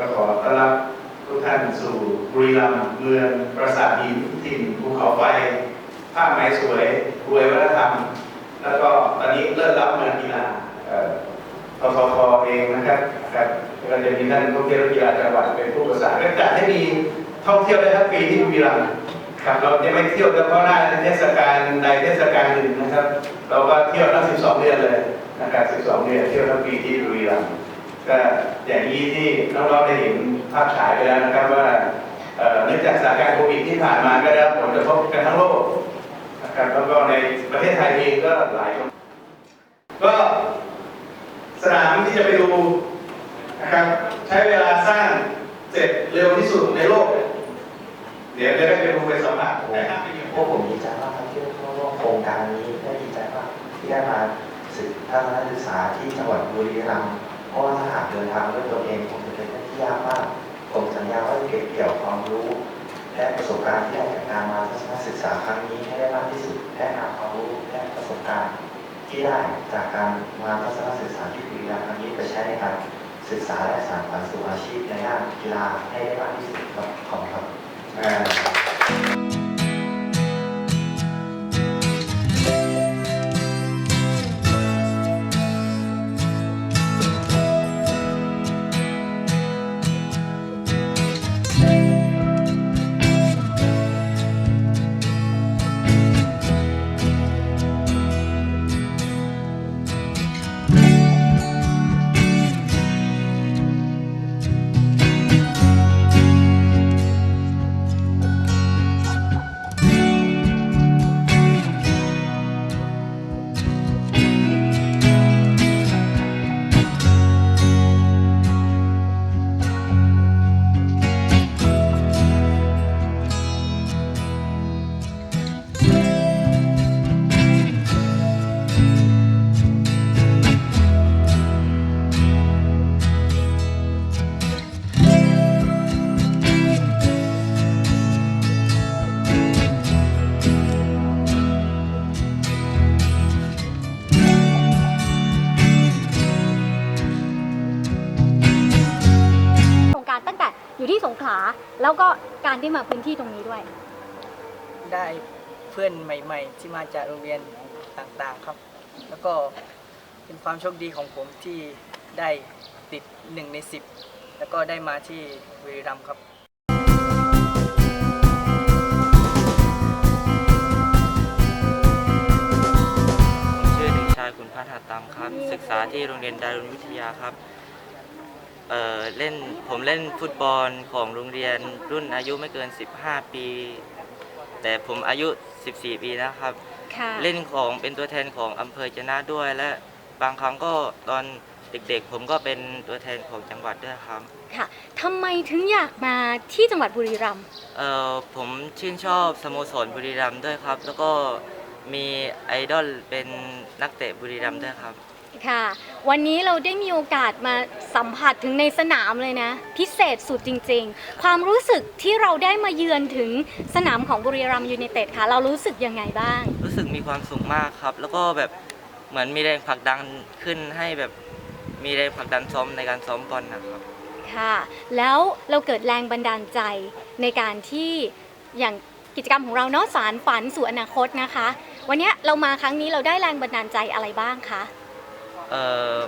ก็ขอต้อนรับทุกท่านสู่บุรีรัมย์เมืองปราสาทหินถิ่นภูเขาไฟผ้าไหมสวยรวยวัฒนธรรม แล้วก็ตอนนี้เริ่มรับเมืองกีฬาเอ่อทททเองนะครับครับก็จะมีท่านท่องเที่ยวกีฬาจังหวัดเป็นผู้ประสานก็จัดให้มีท่องเที่ยวได้ทั้งปีที่บุรีรัมย์ครับเราจะไม่เที่ยวเฉพาะหน้าเทศกาลใดเทศกาลหนึ่งนะครับ เราก็เที่ยวทั้ง 12 เดือนเลยนะครับ 12 เดือนเที่ยวทั้งปีที่บุรีรัมย์ ก็อย่างนี้ที่น้องๆได้เห็นภาพฉายไปแล้วนะครับว่าเนื่องจากสถานการณ์โควิดที่ผ่านมาก็ได้รับผลกระทบกันทั้งโลกนะครับแล้วก็ในประเทศไทยเองก็หลายคนก็สนามที่จะไปดูนะครับใช้เวลาสร้างเสร็จเร็วที่สุดในโลก เดี๋ยวจะได้ไปดูไปสัมผัสนะครับพวกผมดีใจมากครับที่เข้าร่วมโครงการนี้ได้ดีใจมากที่ได้มาศึกทัศนศึกษาที่จังหวัดบุรีรัมย์ เพราะว่าถ้าหากเดินทางด้วยตัวเองผมจะเป็นเรื่องที่ยากมากผมสัญญาว่าจะเก็บเกี่ยวความรู้ และประสบการณ์ที่ได้จากการมาทัศนศึกษาครั้งนี้ให้ได้มากที่สุดและนำความรู้และประสบการณ์ที่ได้จากการมาทัศนศึกษาที่บุรีรัมย์ครั้งนี้ไปใช้ในการศึกษาและสานฝันสู่อาชีพในด้านกีฬาให้ได้มากที่สุดครับขอบคุณครับ อยู่ที่สงขลาแล้วก็การที่มาพื้นที่ตรงนี้ด้วย ได้เพื่อนใหม่ ๆ ที่มาจากโรงเรียนต่างๆครับ แล้วก็เป็นความโชคดีของผมที่ได้ติดหนึ่งในสิบแล้วก็ได้มาที่บุรีรัมย์ครับ ผมชื่อเด็กชายคุณพัฒนาตามครับ ศึกษาที่โรงเรียนดารุณวิทยาครับ เอ่อเล่นผมเล่นฟุตบอลของโรงเรียนรุ่นอายุไม่เกิน 15 ปี แต่ผมอายุ 14 ปีนะครับ ค่ะ เล่นของเป็นตัวแทนของอำเภอจะนะด้วย และบางครั้งก็ตอนเด็กๆ ผมก็เป็นตัวแทนของจังหวัดด้วยครับ ค่ะทำไมถึงอยากมาที่จังหวัดบุรีรัมย์ เอ่อผมชื่นชอบสโมสรบุรีรัมย์ด้วยครับ แล้วก็มีไอดอลเป็นนักเตะบุรีรัมย์ด้วยครับ ค่ะ วันนี้เราได้มีโอกาสมาสัมผัสถึงในสนามเลยนะ พิเศษสุดจริง ๆ ความรู้สึกที่เราได้มาเยือนถึงสนามของบุรีรัมย์ยูไนเต็ดค่ะ เรารู้สึกยังไงบ้าง รู้สึกมีความสุขมากครับ แล้วก็แบบเหมือนมีแรงผลักดันขึ้นให้แบบมีแรงผลักดันซ้อมในการซ้อมบอลนะครับ ค่ะ แล้วเราเกิดแรงบันดาลใจในการที่อย่างกิจกรรมของเราเนาะสารฝันสู่อนาคตนะคะ วันเนี้ยเรามาครั้งนี้เราได้แรงบันดาลใจอะไรบ้างคะ เอ่อ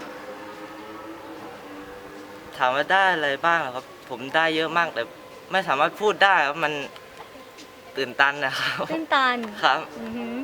ถามว่าได้อะไรบ้างเหรอครับ ผมได้เยอะมากแต่ไม่สามารถพูดได้ครับมันตื่นตันนะครับ ตื้นตันครับ อือหือ